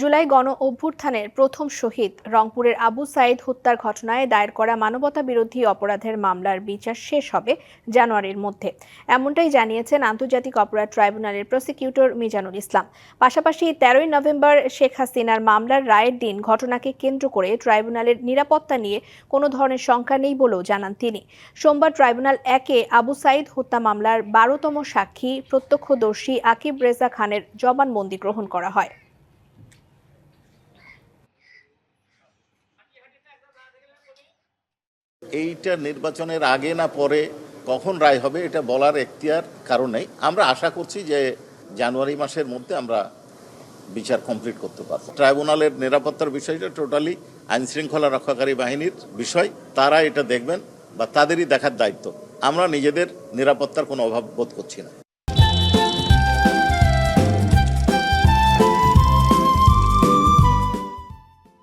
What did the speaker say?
জুলাই গণ অভ্যুত্থানের প্রথম শহীদ। রংপুরের আবু সাইদ হত্যার ঘটনায় দায়ের করা মানবতা বিরোধী অপরাধের মামলার বিচার শেষ হবে জানুয়ারির মধ্যে। এমনটাই জানিয়েছেন আন্তর্জাতিক অপরাধ ট্রাইব্যুনালের প্রসিকিউটর মিজানুল ইসলাম। পাশাপাশি তেরোই নভেম্বর শেখ হাসিনার মামলার রায়ের দিন ঘটনাকে কেন্দ্র করে ট্রাইব্যুনালের নিরাপত্তা নিয়ে কোনো ধরনের শঙ্কা নেই বলেও জানান তিনি। সোমবার ট্রাইব্যুনাল একে আবু সাইদ হত্যা মামলার বারোতম সাক্ষী প্রত্যক্ষদর্শী আকিব রেজা খানের জবানবন্দি গ্রহণ করা হয়। এইটা নির্বাচনের আগে না পরে কখন রায় হবে এটা বলার এখতিয়ার কারণ নেই। আমরা আশা করছি যে জানুয়ারি মাসের মধ্যে আমরা বিচার কমপ্লিট করতে পারব। ট্রাইব্যুনালের নিরাপত্তার বিষয়টা টোটালি আইন শৃঙ্খলা রক্ষাকারী বাহিনীর বিষয়। তারা এটা দেখবেন বা তাদেরই দেখার দায়িত্ব। আমরা নিজেদের নিরাপত্তার কোনো অভাব বোধ করছি না।